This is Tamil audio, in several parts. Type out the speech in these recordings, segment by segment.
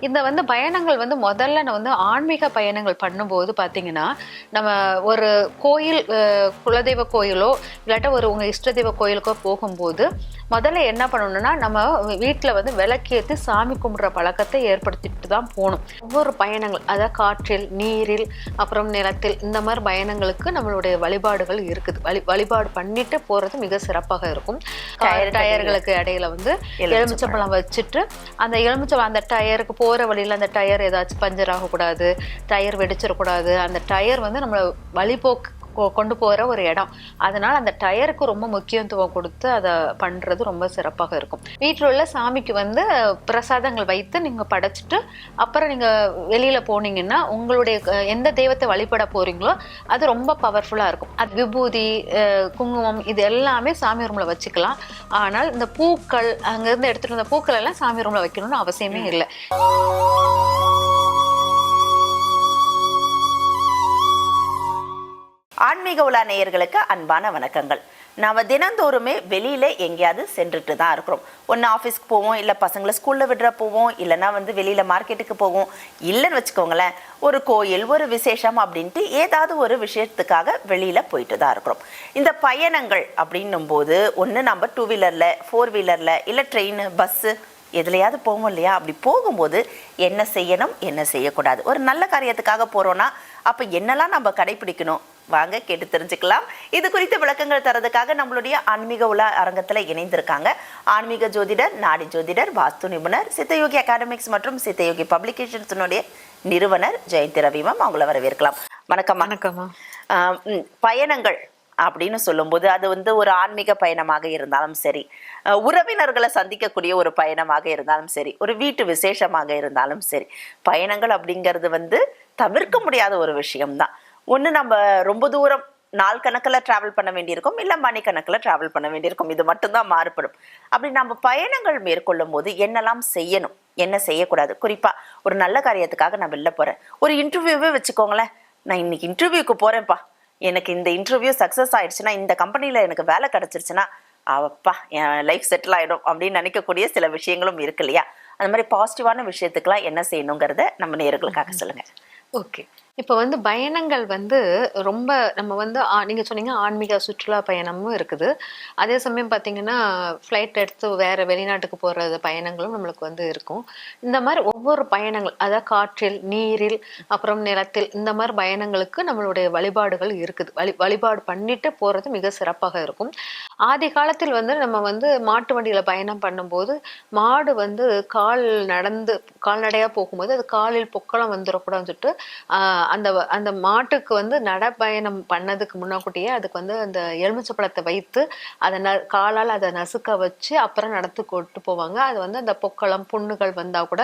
இந்த வந்து பயணங்கள் வந்து முதல்ல நான் வந்து ஆன்மீக பயணங்கள் பண்ணும்போது பார்த்தீங்கன்னா நம்ம ஒரு கோயில் குலதெய்வ கோயிலோ இல்லாட்ட ஒரு உங்கள் இஷ்ட தெய்வ கோயிலுக்கோ போகும்போது முதல்ல என்ன பண்ணணும்னா நம்ம வீட்டில் வந்து விளக்கேற்றி சாமி கும்பிட்ற பழக்கத்தை ஏற்படுத்திட்டு தான் போகணும். ஒவ்வொரு பயணங்கள் அதாவது காற்றில் நீரில் அப்புறம் நிலத்தில் இந்த மாதிரி பயணங்களுக்கு நம்மளுடைய வழிபாடுகள் இருக்குது. வழி வழிபாடு பண்ணிட்டு போகிறது மிக சிறப்பாக இருக்கும். டயர்களுக்கு இடையில வந்து எலுமிச்சம்பழம் வச்சுட்டு அந்த எலுமிச்சம்பழம் அந்த டயருக்கு போகிற வழியில் அந்த டயர் ஏதாச்சும் பஞ்சர் ஆகக்கூடாது டயர் வெடிச்சிடக்கூடாது அந்த டயர் வந்து நம்மளை வழிபோக்கு கொண்டு போகிற ஒரு இடம். அதனால அந்த டயருக்கு ரொம்ப முக்கியத்துவம் கொடுத்து அதை பண்ணுறது ரொம்ப சிறப்பாக இருக்கும். வீட்டில் உள்ள சாமிக்கு வந்து பிரசாதங்கள் வைத்து நீங்கள் படைச்சிட்டு அப்புறம் நீங்கள் வெளியில் போனீங்கன்னா உங்களுடைய எந்த தெய்வத்தை வழிபட போகிறீங்களோ அது ரொம்ப பவர்ஃபுல்லாக இருக்கும். அது விபூதி குங்குமம் இது எல்லாமே சாமி ரூமில் வச்சுக்கலாம். ஆனால் இந்த பூக்கள் அங்கேருந்து எடுத்துகிட்டு வந்த பூக்கள் எல்லாம் சாமி ரூமில் வைக்கணும்னு அவசியமே இல்லை. ஆன்மீக உலா நேயர்களுக்கு அன்பான வணக்கங்கள். நாம் தினந்தோறுமே வெளியில் எங்கேயாவது சென்றுட்டு தான் இருக்கிறோம். ஒன்று ஆஃபீஸ்க்கு போவோம் இல்லை பசங்களை ஸ்கூலில் விடுற போவோம் இல்லைன்னா வந்து வெளியில் மார்க்கெட்டுக்கு போவோம். இல்லைன்னு வச்சுக்கோங்களேன் ஒரு கோயில் ஒரு விசேஷம் அப்படின்ட்டு ஏதாவது ஒரு விஷயத்துக்காக வெளியில் போயிட்டு தான் இருக்கிறோம். இந்த பயணங்கள் அப்படின்னும் போது ஒன்று நம்ம டூ வீலரில் ஃபோர் வீலரில் இல்லை ட்ரெயின் பஸ்ஸு எதுலையாவது போவோம் இல்லையா? அப்படி போகும்போது என்ன செய்யணும் என்ன செய்யக்கூடாது? ஒரு நல்ல காரியத்துக்காக போகிறோன்னா அப்போ என்னெல்லாம் நம்ம கடைபிடிக்கணும்? வாங்க கேட்டு தெரிஞ்சுக்கலாம். இது குறித்த விளக்கங்கள் தரதுக்காக நம்மளுடைய ஆன்மீக உலா அரங்கத்துல இணைந்திருக்காங்க. ஆன்மீக ஜோதிடர் நாடி ஜோதிடர் வாஸ்து நிபுணர் சித்தயோகி அகாடமிக்ஸ் மற்றும் சித்தயோகி பப்ளிகேஷன்ஸினுடைய நிறுவனர் ஜெயந்தி ரவி மேம் அவங்கள வரவேற்கலாம். வணக்கம் வணக்கம்மா ஆஹ் ம், பயணங்கள் அப்படின்னு சொல்லும்போது அது வந்து ஒரு ஆன்மீக பயணமாக இருந்தாலும் சரி உறவினர்களை சந்திக்கக்கூடிய ஒரு பயணமாக இருந்தாலும் சரி ஒரு வீட்டு விசேஷமாக இருந்தாலும் சரி பயணங்கள் அப்படிங்கிறது வந்து தவிர்க்க முடியாத ஒரு விஷயம்தான். ஒன்று நம்ம ரொம்ப தூரம் நாள் கணக்கில் ட்ராவல் பண்ண வேண்டியிருக்கும் இல்லை மணிக்கணக்கில் ட்ராவல் பண்ண வேண்டியிருக்கும். இது மட்டும்தான் மாறுபடும். அப்படி நம்ம பயணங்கள் மேற்கொள்ளும் போது என்னெல்லாம் செய்யணும் என்ன செய்யக்கூடாது? குறிப்பாக ஒரு நல்ல காரியத்துக்காக நான் வெளில போகிறேன் ஒரு இன்டர்வியூவே வச்சுக்கோங்களேன். நான் இன்னைக்கு இன்டர்வியூக்கு போகிறேன்ப்பா எனக்கு இந்த இன்டர்வியூ சக்ஸஸ் ஆயிடுச்சுன்னா இந்த கம்பெனியில் எனக்கு வேலை கிடச்சிருச்சுன்னா அவப்பா என் லைஃப் செட்டில் ஆகிடும் அப்படின்னு நினைக்கக்கூடிய சில விஷயங்களும் இருக்கு இல்லையா? அந்த மாதிரி பாசிட்டிவான விஷயத்துக்கெல்லாம் என்ன செய்யணுங்கிறத நம்ம நேர்களுக்காக சொல்லுங்கள் ஓகே. இப்போ வந்து பயணங்கள் வந்து ரொம்ப நம்ம வந்து நீங்கள் நீங்க சொன்னீங்க ஆன்மீக சுற்றுலா பயணமும் இருக்குது. அதே சமயம் பார்த்தீங்கன்னா ஃப்ளைட் எடுத்து வேற வெளிநாட்டுக்கு போகிற பயணங்களும் நம்மளுக்கு வந்து இருக்கும். இந்த மாதிரி ஒவ்வொரு பயணங்கள் அதாவது காற்றில் நீரில் அப்புறம் நிலத்தில் இந்த மாதிரி பயணங்களுக்கு நம்மளுடைய வழிபாடுகள் இருக்குது. வழி வழிபாடு பண்ணிட்டு போறது மிக சிறப்பாக இருக்கும். ஆதி காலத்தில் வந்து நம்ம வந்து மாட்டு வண்டியில பயணம் பண்ணும்போது மாடு வந்து கால் நடந்து கால்நடையா போகும்போது அது காலில் பொக்களம் வந்துடக்கூடாதுன்னு சொல்லிட்டு அந்த அந்த மாட்டுக்கு வந்து நடைப்பயணம் பண்ணதுக்கு முன்னாக்கூட்டியே அதுக்கு வந்து அந்த எலுமிச்சப்பழத்தை வைத்து அதை ந காலால் அதை நசுக்க வச்சு அப்புறம் நடத்து கொண்டு போவாங்க. அது வந்து அந்த பொக்களம் புண்ணுகள் வந்தால் கூட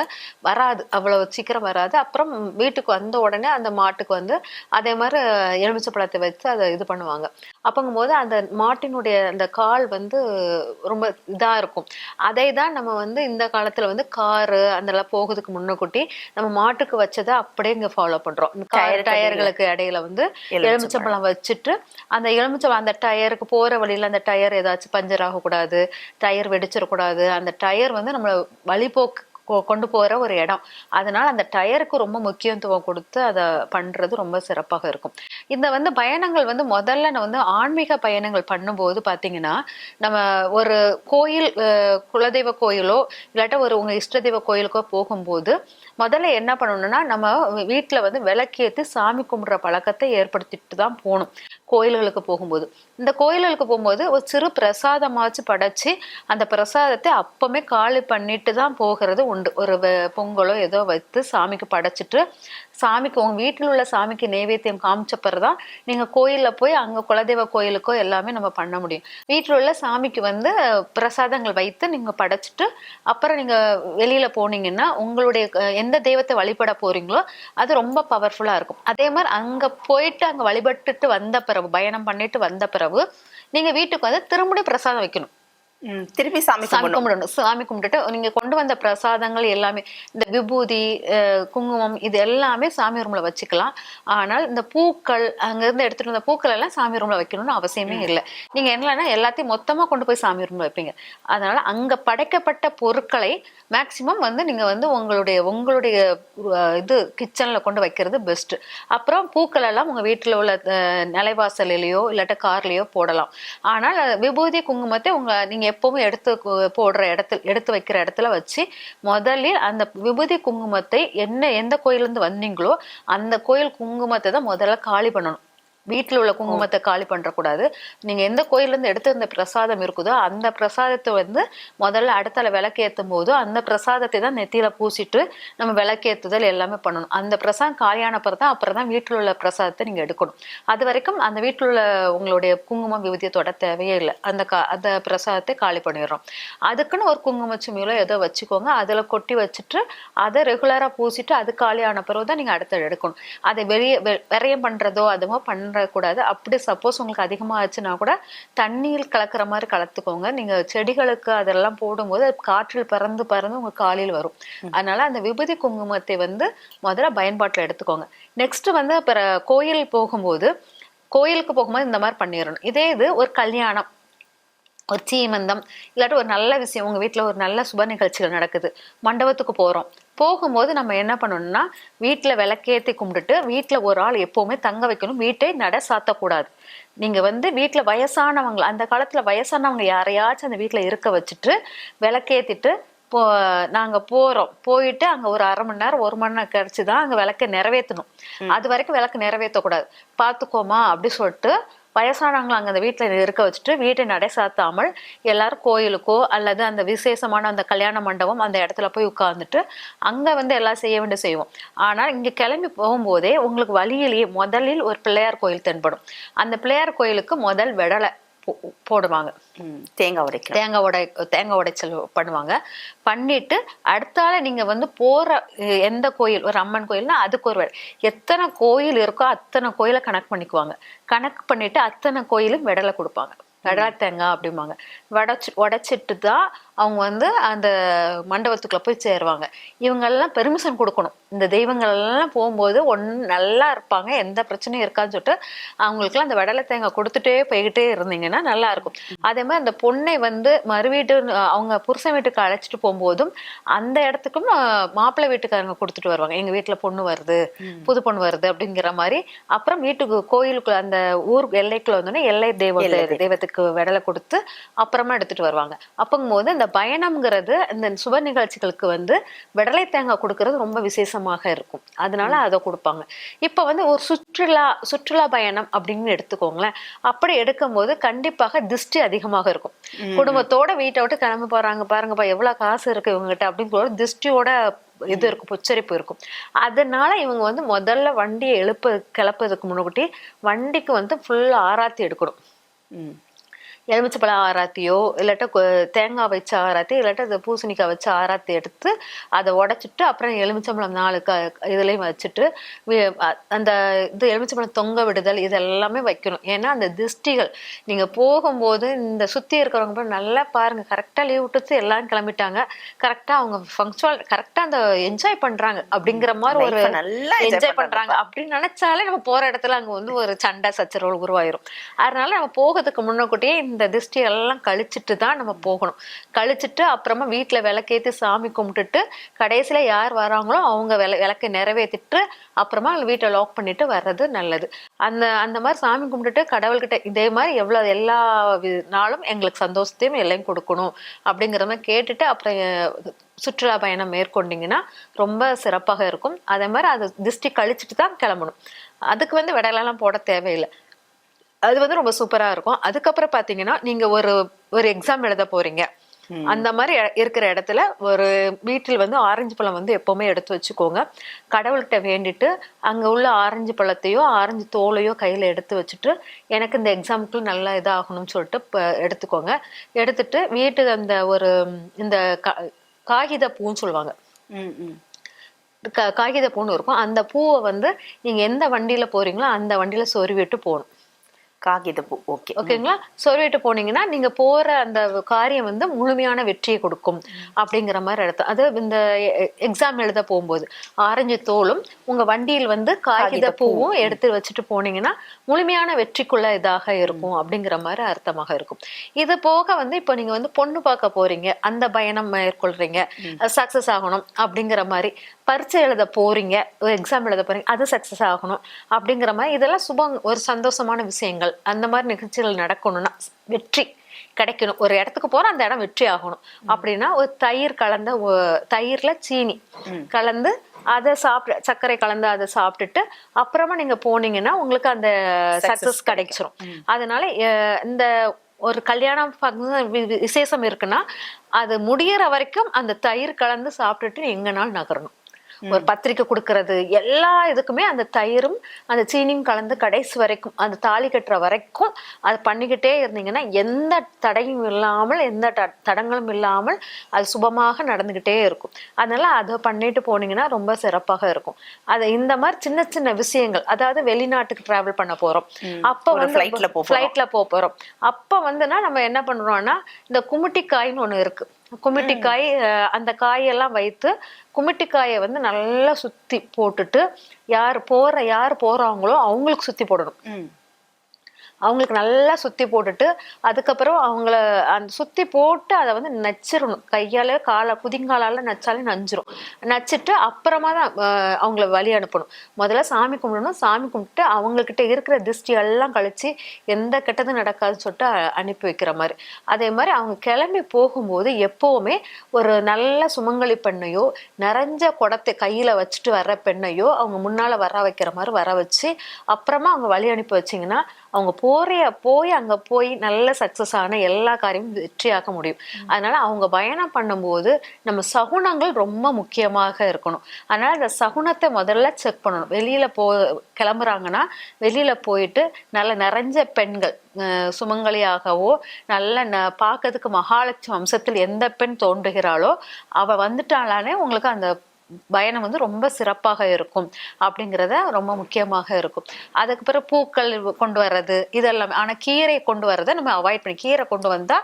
வராது. அவ்வளோ சீக்கிரம் வராது. அப்புறம் வீட்டுக்கு வந்த உடனே அந்த மாட்டுக்கு வந்து அதே மாதிரி எலுமிச்சப்பழத்தை வச்சு அதை இது பண்ணுவாங்க. அப்பங்கும்போது அந்த மாட்டினுடைய அந்த கால் வந்து ரொம்ப இதாக இருக்கும். அதை தான் நம்ம வந்து இந்த காலத்தில் வந்து காரு அதெல்லாம் போகிறதுக்கு முன்னக்கூட்டி நம்ம மாட்டுக்கு வச்சதை அப்படியே இங்கே ஃபாலோ பண்ணுறோம் டயர்களுக்கு இடையில வந்து எலுமிச்சம்பழம் வச்சுட்டு அந்த எலுமிச்சம்பழம் அந்த டயருக்கு போற வழியில அந்த டயர் ஏதாச்சும் பஞ்சர் ஆகக்கூடாது டயர் வெடிச்சிடக்கூடாது அந்த டயர் வந்து நம்மளை வழிபோக்கு கொண்டு போகிற ஒரு இடம். அதனால் அந்த டயருக்கு ரொம்ப முக்கியத்துவம் கொடுத்து அதை பண்றது ரொம்ப சிறப்பாக இருக்கும். இந்த வந்து பயணங்கள் வந்து முதல்ல நான் வந்து ஆன்மீக பயணங்கள் பண்ணும்போது பார்த்தீங்கன்னா நம்ம ஒரு கோயில் குலதெய்வ கோயிலோ இல்லாட்ட ஒரு உங்கள் இஷ்ட தெய்வ கோயிலுக்கோ போகும்போது முதல்ல என்ன பண்ணணும்னா நம்ம வீட்டில் வந்து விளக்கேற்றி சாமி கும்பிட்ற பழக்கத்தை ஏற்படுத்திட்டு தான் போகணும் கோயில்களுக்கு போகும்போது. இந்த கோயில்களுக்கு போகும்போது ஒரு சிறு பிரசாதமாச்சு படைச்சு அந்த பிரசாதத்தை அப்பமே காலி பண்ணிட்டு தான் போகிறது உண்டு. ஒரு பொங்கலோ ஏதோ வைத்து சாமிக்கு படைச்சிட்டு சாமிக்கு உங்கள் வீட்டில் உள்ள சாமிக்கு நைவேத்தியம் காமிச்ச நீங்கள் கோயிலில் போய் அங்கே குலதெய்வ கோயிலுக்கோ எல்லாமே நம்ம பண்ண முடியும். வீட்டில் உள்ள சாமிக்கு வந்து பிரசாதங்கள் வைத்து நீங்கள் படைச்சிட்டு அப்புறம் நீங்கள் வெளியில் போனீங்கன்னா உங்களுடைய எந்த தெய்வத்தை வழிபட போகிறீங்களோ அது ரொம்ப பவர்ஃபுல்லாக இருக்கும். அதே மாதிரி அங்கே போயிட்டு அங்கே வழிபட்டுட்டு வந்த பிறகு பயணம் பண்ணிட்டு வந்த பிறகு நீங்கள் வீட்டுக்கு வந்து திரும்படியும் பிரசாதம் வைக்கணும். திருப்பி சாமி சாமி கும்பிடணும். சாமி கும்பிட்டுட்டு நீங்க கொண்டு வந்த பிரசாதங்கள் எல்லாமே இந்த விபூதி குங்குமம் இது எல்லாமே சாமி ரூம்ல வச்சுக்கலாம். ஆனால் இந்த பூக்கள் அங்க இருந்து எடுத்துட்டு வந்த பூக்கள் எல்லாம் சாமி ரூம்ல வைக்கணும்னு அவசியமே இல்லை. நீங்க என்னன்னா எல்லாத்தையும் மொத்தமா கொண்டு போய் சாமி ரூம்ல வைப்பீங்க. அதனால அங்க படைக்கப்பட்ட பொருட்களை மேக்சிமம் வந்து நீங்க வந்து உங்களுடைய உங்களுடைய இது கிச்சன்ல கொண்டு வைக்கிறது பெஸ்ட் அப்புறம் பூக்கள் எல்லாம் உங்க வீட்டுல உள்ள அஹ், நிலைவாசலிலேயோ இல்லாட்ட கார்லயோ போடலாம். ஆனால் விபூதி குங்குமத்தை உங்க நீங்க எப்பவும் எடுத்து போடுற இடத்துல எடுத்து வைக்கிற இடத்துல வச்சு முதலில் அந்த விபூதி குங்குமத்தை என்ன எந்த கோயிலேருந்து வந்தீங்களோ அந்த கோயில் குங்குமத்தை தான் முதல்ல காலி பண்ணணும். வீட்டில் உள்ள குங்குமத்தை காலி பண்ணக்கூடாது நீங்க எந்த கோயில்ல இருந்து எடுத்து இந்த பிரசாதம் இருக்குதோ அந்த பிரசாதத்தை வந்து முதல்ல அடுத்தால விளக்கேற்றும் போது அந்த பிரசாதத்தை தான் நெத்தியில பூசிட்டு நம்ம விளக்கேத்துதல் எல்லாமே பண்ணணும். அந்த பிரசாதம் காலியான பிறகு தான் அப்புறம் தான் வீட்டில் உள்ள பிரசாதத்தை நீங்க எடுக்கணும். அது வரைக்கும் அந்த வீட்டில் உள்ள உங்களுடைய குங்குமம் விபூதியை தொட தேவையே இல்லை. அந்த கா அந்த பிரசாதத்தை காலி பண்ணிடுறோம். அதுக்குன்னு ஒரு குங்கும சுமியிலோ ஏதோ வச்சுக்கோங்க. அதில் கொட்டி வச்சுட்டு அதை ரெகுலராக பூசிட்டு அது காலியான பிறகு தான் நீங்கள் அடுத்து எடுக்கணும். அதை வெளியே வெ- விரயம் பண்ணுறதோ அதுமோ பண்ணக்கூடாது அப்படி சப்போஸ் உங்களுக்கு அதிகமாக ஆச்சுன்னா கூட தண்ணீர் கலக்கிற மாதிரி கலத்துக்கோங்க. நீங்கள் செடிகளுக்கு அதெல்லாம் போடும்போது அது காற்றில் பறந்து பறந்து உங்கள் காலில் வரும். அதனால அந்த விபூதி குங்குமத்தை வந்து முதல்ல பயன்பாட்டில் எடுத்துக்கோங்க. நெக்ஸ்ட் வந்து அப்புறம் கோயில் போகும்போது கோயிலுக்கு போகும்போது இந்த மாதிரி பண்ணிடணும். இதே இது ஒரு கல்யாணம். ஒரு தீமந்தம் இல்லாட்டி ஒரு நல்ல விஷயம் உங்கள் வீட்டில் ஒரு நல்ல சுப நிகழ்ச்சிகள் நடக்குது மண்டபத்துக்கு போகிறோம் போகும்போது நம்ம என்ன பண்ணணும்னா வீட்டில் விளக்கேற்றி கும்பிட்டுட்டு வீட்டில் ஒரு ஆள் எப்போவுமே தங்க வைக்கணும் வீட்டை நட சாத்தக்கூடாது. நீங்கள் வந்து வீட்டில் வயசானவங்க அந்த காலத்தில் வயசானவங்க யாரையாச்சும் அந்த வீட்டில் இருக்க வச்சுட்டு விளக்கேற்றிட்டு போ நாங்க போறோம். போயிட்டு அங்க ஒரு அரை மணி நேரம் ஒரு மணி நேரம் கழிச்சு தான் அங்க விளக்க நிறைவேற்றணும் அது வரைக்கும் விளக்கு நிறைவேற்றக்கூடாது பாத்துக்கோமா அப்படி சொல்லிட்டு வயசானவங்களை அங்க அந்த வீட்டுல இருக்க வச்சுட்டு வீட்டை நடை சாத்தாமல் எல்லாரும் கோயிலுக்கோ அல்லது அந்த விசேஷமான அந்த கல்யாண மண்டபம் அந்த இடத்துல போய் உட்கார்ந்துட்டு அங்க வந்து எல்லாம் செய்ய வேண்டிய செய்வோம். ஆனா இங்க கிளம்பி போகும்போதே உங்களுக்கு வழியிலேயே முதலில் ஒரு பிள்ளையார் கோயில் தென்படும். அந்த பிள்ளையார் கோயிலுக்கு முதல் விடலை. போடுவாங்க. தேங்காய் உடைக்கிறோம் தேங்காய் உடை தேங்காய் உடைச்சல் பண்ணுவாங்க. பண்ணிட்டு அடுத்தால நீங்க வந்து போற அஹ், எந்த கோயில் ஒரு அம்மன் கோயில்னா அதுக்கு ஒரு விடை. எத்தனை கோயில் இருக்கோ அத்தனை கோயிலை கணக்கு பண்ணிக்குவாங்க. கணக்கு பண்ணிட்டு அத்தனை கோயிலும் விடலை கொடுப்பாங்க. விடலை தேங்காய் அப்படிம்பாங்க. உடச்சு உடைச்சிட்டு தான் அவங்க வந்து அந்த மண்டபத்துக்குள்ள போய் சேருவாங்க. இவங்கெல்லாம் பெர்மிஷன் கொடுக்கணும். இந்த தெய்வங்கள் எல்லாம் போகும்போது ஒன்று நல்லா இருப்பாங்க. எந்த பிரச்சனையும் இருக்கான்னு சொல்லிட்டு அவங்களுக்குலாம் அந்த விடலை தேங்காய் கொடுத்துட்டே போய்கிட்டே இருந்தீங்கன்னா நல்லா இருக்கும். அதே மாதிரி அந்த பொண்ணை வந்து மறு வீட்டு அவங்க புருஷன் வீட்டுக்கு அழைச்சிட்டு போகும்போதும் அந்த இடத்துக்கும் மாப்பிள்ளை வீட்டுக்காரங்க கொடுத்துட்டு வருவாங்க. எங்க வீட்டுல பொண்ணு வருது புது பொண்ணு வருது அப்படிங்கிற மாதிரி. அப்புறம் வீட்டுக்கு கோயிலுக்கு அந்த ஊர் எல்லைக்குள்ள வந்தோடனே எல்லை தெய்வத்தை தெய்வத்துக்கு விடலை கொடுத்து அப்புறமா எடுத்துட்டு வருவாங்க. அப்பங்கும்போது இந்த பயணம்ங்கிறது இந்த சுப நிகழ்ச்சிகளுக்கு வந்து விடலை தேங்காய் கொடுக்கறது ரொம்ப விசேஷமாக இருக்கும். அதனால அதை கொடுப்பாங்க. இப்ப வந்து ஒரு சுற்றுலா சுற்றுலா பயணம் அப்படின்னு எடுத்துக்கோங்களேன். அப்படி எடுக்கும்போது கண்டிப்பாக திருஷ்டி அதிகமாக இருக்கும். குடும்பத்தோட வீட்டை விட்டு கிளம்பி போறாங்க பாருங்கப்பா எவ்வளவு காசு இருக்கு இவங்ககிட்ட அப்படின்னு போது திருஷ்டியோட இது இருக்கும் பொச்சரிப்பு இருக்கும். அதனால இவங்க வந்து முதல்ல வண்டியை எழுப்ப கிளப்பதுக்கு முன்னாடி வண்டிக்கு வந்து ஃபுல்லா ஆராத்தி எடுக்கணும். எலுமிச்சப்பழ ஆராத்தியோ இல்லாட்ட தேங்காய் வச்ச ஆராத்தி இல்லாட்ட அந்த பூசணிக்காய் வச்ச ஆராத்தி எடுத்து அதை உடைச்சிட்டு அப்புறம் எலுமிச்சம்பழம் நாலு க இதுலையும் வச்சுட்டு அந்த இது எலுமிச்சம்பழம் தொங்க விடுதல் இதெல்லாமே வைக்கணும். ஏன்னா அந்த திஷ்டிகள் நீங்க போகும்போது இந்த சுத்தி இருக்கிறவங்க போய் நல்லா பாருங்க. கரெக்டா லீவ் விட்டுச்சு எல்லாம் கிளம்பிட்டாங்க. கரெக்டா அவங்க ஃபங்க்ஷுவல் கரெக்டா அந்த என்ஜாய் பண்றாங்க. அப்படிங்கிற மாதிரி ஒரு நல்லா என்ஜாய். பண்றாங்க. அப்படின்னு நினைச்சாலே நம்ம போற இடத்துல அங்க வந்து ஒரு சண்டை சச்சரவு உருவாயிரும். அதனால நம்ம போகிறதுக்கு முன்னக்கூட்டியே இந்த திருஷ்டி எல்லாம் கழிச்சிட்டு தான் நம்ம போகணும். கழிச்சிட்டு அப்புறமா வீட்டில் விளக்கேத்தி சாமி கும்பிட்டுட்டு கடைசியில் யார் வராங்களோ அவங்க விள விளக்கை நிறைவேற்றிட்டு அப்புறமா வீட்டை லாக் பண்ணிட்டு வர்றது நல்லது. அந்த அந்த மாதிரி சாமி கும்பிட்டுட்டு கடவுள்கிட்ட இதே மாதிரி எவ்வளோ எல்லா வி- நாளும் எங்களுக்கு சந்தோஷத்தையும் எல்லாம் கொடுக்கணும் அப்படிங்கிற மாதிரி கேட்டுட்டு அப்புறம் சுற்றுலா பயணம் மேற்கொண்டிங்கன்னா ரொம்ப சிறப்பாக இருக்கும். அதே மாதிரி அது திருஷ்டி கழிச்சிட்டு தான் கிளம்பணும். அதுக்கு வந்து விடலெல்லாம் போட தேவையில்லை. அது வந்து ரொம்ப சூப்பரா இருக்கும். அதுக்கப்புறம் பாத்தீங்கன்னா நீங்க ஒரு ஒரு எக்ஸாம் எழுத போறீங்க. அந்த மாதிரி இருக்கிற இடத்துல ஒரு வீட்டில் வந்து ஆரஞ்சு பழம் வந்து எப்பவுமே எடுத்து வச்சுக்கோங்க. கடவுள்கிட்ட வேண்டிட்டு அங்க உள்ள ஆரஞ்சு பழத்தையோ ஆரஞ்சு தோலையோ கையில எடுத்து வச்சுட்டு எனக்கு இந்த எக்ஸாமுக்கு நல்லா இதாகணும்னு சொல்லிட்டு எடுத்துக்கோங்க. எடுத்துட்டு வீட்டுக்கு அந்த ஒரு இந்த கா- காகித பூன்னு சொல்லுவாங்க. காகித பூன்னு இருக்கும். அந்த பூவை வந்து நீங்க எந்த வண்டியில போறீங்களோ அந்த வண்டியில சொருவிட்டு போகணும். காகிதப்பூ ஓகே ஓகேங்களா சொல்லிட்டு போனீங்கன்னா நீங்க போற அந்த காரியம் வந்து முழுமையான வெற்றியை கொடுக்கும் அப்படிங்கிற மாதிரி அர்த்தம். அது இந்த எக்ஸாம் எழுத போகும்போது ஆரஞ்சு தோலும் உங்க வண்டியில் வந்து காகித பூவும் எடுத்து வச்சுட்டு போனீங்கன்னா முழுமையான வெற்றிக்குள்ள இதாக இருக்கும் அப்படிங்கிற மாதிரி அர்த்தமாக இருக்கும். இது போக வந்து இப்போ நீங்க வந்து பொண்ணு பார்க்க போறீங்க அந்த பயணம் மேற்கொள்றீங்க சக்சஸ் ஆகணும் அப்படிங்கிற மாதிரி. பரீட்சை எழுத போறீங்க எக்ஸாம் எழுத போறீங்க அது சக்சஸ் ஆகணும் அப்படிங்கிற மாதிரி இதெல்லாம் சுபம் ஒரு சந்தோஷமான விஷயங்கள். அந்த மாதிரி நிகழ்ச்சிகள் நடக்கணும்னா வெற்றி கிடைக்கணும். ஒரு இடத்துக்கு போற அந்த இடம் வெற்றி ஆகணும். அப்படின்னா ஒரு தயிர் கலந்த தயிர்ல சீனி கலந்து அதை சாப்பிட சர்க்கரை கலந்து அதை சாப்பிட்டுட்டு அப்புறமா நீங்க போனீங்கன்னா உங்களுக்கு அந்த சக்சஸ் கிடைச்சிரும். அதனால இந்த ஒரு கல்யாணம் விசேஷம் இருக்குன்னா அது முடியற வரைக்கும் அந்த தயிர் கலந்து சாப்பிட்டுட்டு எங்கனாலும் நகரணும். ஒரு பத்திரிக்கை கொடுக்கறது எல்லா இதுக்குமே அந்த தயிரும் அந்த சீனியும் கலந்து கடைசி வரைக்கும் அந்த தாலி கட்டுற வரைக்கும் அது பண்ணிக்கிட்டே இருந்தீங்கன்னா எந்த தடையும் இல்லாமல் எந்த தடங்களும் இல்லாமல் அது சுபமாக நடந்துகிட்டே இருக்கும். அதனால அதை பண்ணிட்டு போனீங்கன்னா ரொம்ப சிறப்பாக இருக்கும். அது இந்த மாதிரி சின்ன சின்ன விஷயங்கள் அதாவது வெளிநாட்டுக்கு டிராவல் பண்ண போறோம். அப்ப வந்து. ஃப்ளைட்ல போறோம். அப்ப வந்துன்னா நம்ம என்ன பண்றோம்னா இந்த குமுட்டிக்காய்ன்னு ஒண்ணு இருக்கு. குமிட்டிக்காய் அந்த காயெல்லாம் வைத்து குமிட்டிக்காயை வந்து நல்லா சுத்தி போட்டுட்டு யார் போற யார் போறாங்களோ அவங்களுக்கு சுத்தி போடணும். அவங்களுக்கு நல்லா சுற்றி போட்டுட்டு அதுக்கப்புறம் அவங்கள அந்த சுற்றி போட்டு அதை வந்து நச்சிடணும் கையால் காலை குதிங்காலால் நச்சாலே நஞ்சிரும். நச்சிட்டு அப்புறமா தான் அவங்கள வழி அனுப்பணும். முதல்ல சாமி கும்பிடணும். சாமி கும்பிட்டு அவங்கக்கிட்ட இருக்கிற திருஷ்டி எல்லாம் கழிச்சு எந்த கெட்டதும் நடக்காதுன்னு சொல்லிட்டு அனுப்பி வைக்கிற மாதிரி. அதே மாதிரி அவங்க கிளம்பி போகும்போது எப்போவுமே ஒரு நல்ல சுமங்கலி பெண்ணையோ நிறைஞ்ச குடத்தை கையில் வச்சுட்டு வர்ற பெண்ணையோ அவங்க முன்னால் வர வைக்கிற மாதிரி வர வச்சு அப்புறமா அவங்க வழி அனுப்பி வச்சீங்கன்னா அவங்க போறைய போய் அங்க போய் நல்ல சக்சஸ் ஆன எல்லா காரியமும் வெற்றியாக்க முடியும். அதனால அவங்க பயணம் பண்ணும்போது நம்ம சகுனங்கள் ரொம்ப முக்கியமாக இருக்கணும். அதனால இந்த சகுனத்தை முதல்ல செக் பண்ணணும். வெளியில போ கிளம்புறாங்கன்னா வெளியில போயிட்டு நல்ல நிறைஞ்ச பெண்கள் சுமங்கலியாகவோ நல்ல ந பார்க்கறதுக்கு மகாலட்சுமி வம்சத்தில் எந்த பெண் தோன்றுகிறாளோ அவ வந்துட்டாளானே உங்களுக்கு அந்த பயணம் வந்து ரொம்ப சிறப்பாக இருக்கும் அப்படிங்கிறத ரொம்ப முக்கியமாக இருக்கும். அதுக்கு பிறகு பூக்கள் கொண்டு வர்றது இதெல்லாம் ஆனா கீரை கொண்டு வர்றதை நம்ம அவாய்ட் பண்ணி கீரை கொண்டு வந்தா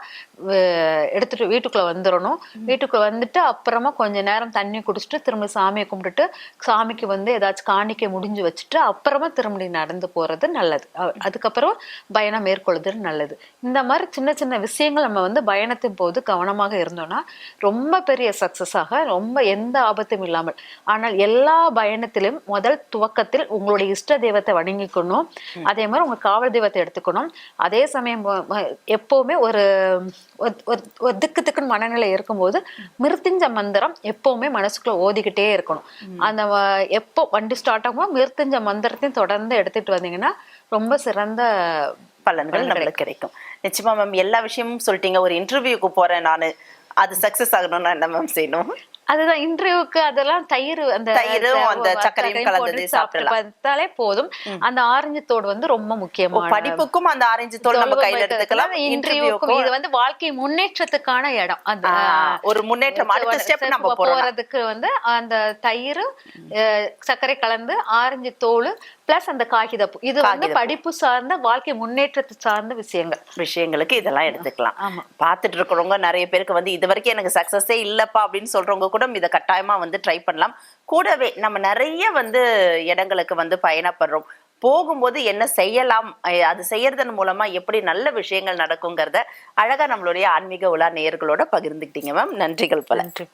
அஹ், எடுத்துட்டு வீட்டுக்குள்ள வந்துடணும் வீட்டுக்குள்ள வந்துட்டு அப்புறமா கொஞ்ச நேரம் தண்ணி குடிச்சிட்டு திரும்ப சாமியை கும்பிட்டுட்டு சாமிக்கு வந்து ஏதாச்சும் காணிக்கை முடிஞ்சு வச்சுட்டு அப்புறமா திரும்ப நடந்து போறது நல்லது. அதுக்கப்புறம் பயணம் மேற்கொள்வது நல்லது. இந்த மாதிரி சின்ன சின்ன விஷயங்கள் நம்ம வந்து பயணத்தின் போது கவனமாக இருந்தோம்னா ரொம்ப பெரிய சக்சஸாக ரொம்ப எந்த ஆபத்தும் இல்லாமல் ஆனால் எல்லா பயணத்திலும் முதல் துவக்கத்தில் உங்களுடைய இஷ்ட தெய்வத்தை வணங்கிக்கணும். அதே மாதிரி உங்க காவல் தெய்வத்தை எடுத்துக்கணும். அதே சமயம் எப்பவுமே ஒரு ஒரு- திக்கு திக்குன்னு மனநிலை இருக்கும்போது மிருத்திஞ்ச மந்திரம் எப்பவுமே மனசுக்குள்ள ஓதிக்கிட்டே இருக்கணும். அந்த எப்போ வண்டி ஸ்டார்ட் ஆகும்போது மிருத்திஞ்ச மந்திரத்தையும் தொடர்ந்து எடுத்துட்டு வந்தீங்கன்னா ரொம்ப சிறந்த பலன்கள் நம்மளுக்கு கிடைக்கும். நிச்சயமா மேம் எல்லா விஷயமும் சொல்லிட்டீங்க. ஒரு இன்டர்வியூக்கு போறேன் நானு. அது சக்சஸ் ஆகணும்னா என்ன மேம் செய்யணும்? அதுதான் இன்டர்வியூக்கு அதெல்லாம் தயிர் அந்த தயிரும் அந்த சர்க்கரையும் கலந்தது சாப்பிடலாம். பார்த்தாலே போதும். அந்த ஆரஞ்சு தோடு வந்து ரொம்ப ஓ, முக்கியமான படிப்புக்கும் அந்த ஆரஞ்சு தோல் நம்ம கையில எடுத்துக்கலாம். இன்டர்வியூக்கும். இது வந்து வாழ்க்கை முன்னேற்றத்துக்கான இடம். அது ஒரு முன்னேற்றம். அடுத்த ஸ்டெப் நம்ம போறதுக்கு வந்து அந்த தயிர் சர்க்கரை கலந்து ஆரஞ்சு தோல் பிளஸ் அந்த காகிதப்பூ. இது வந்து. படிப்பு சார்ந்த வாழ்க்கை முன்னேற்றத்தை சார்ந்த விஷயங்கள். விஷயங்களுக்கு இதெல்லாம் எடுத்துக்கலாம். பார்த்துட்டு இருக்கிறவங்க நிறைய பேருக்கு வந்து இது வரைக்கும் எனக்கு சக்சஸே இல்லப்பா அப்படின்னு சொல்றவங்க கூட இதை கட்டாயமா வந்து ட்ரை பண்ணலாம். கூடவே நம்ம நிறைய வந்து இடங்களுக்கு வந்து பயணப்படுறோம். போகும்போது என்ன செய்யலாம் அது செய்யறதன் மூலமா எப்படி நல்ல விஷயங்கள் நடக்குங்கிறத அழகா நம்மளுடைய ஆன்மீக உலா நேயர்களோட பகிர்ந்துக்கிட்டீங்க மேம். நன்றிகள் பல. நன்றி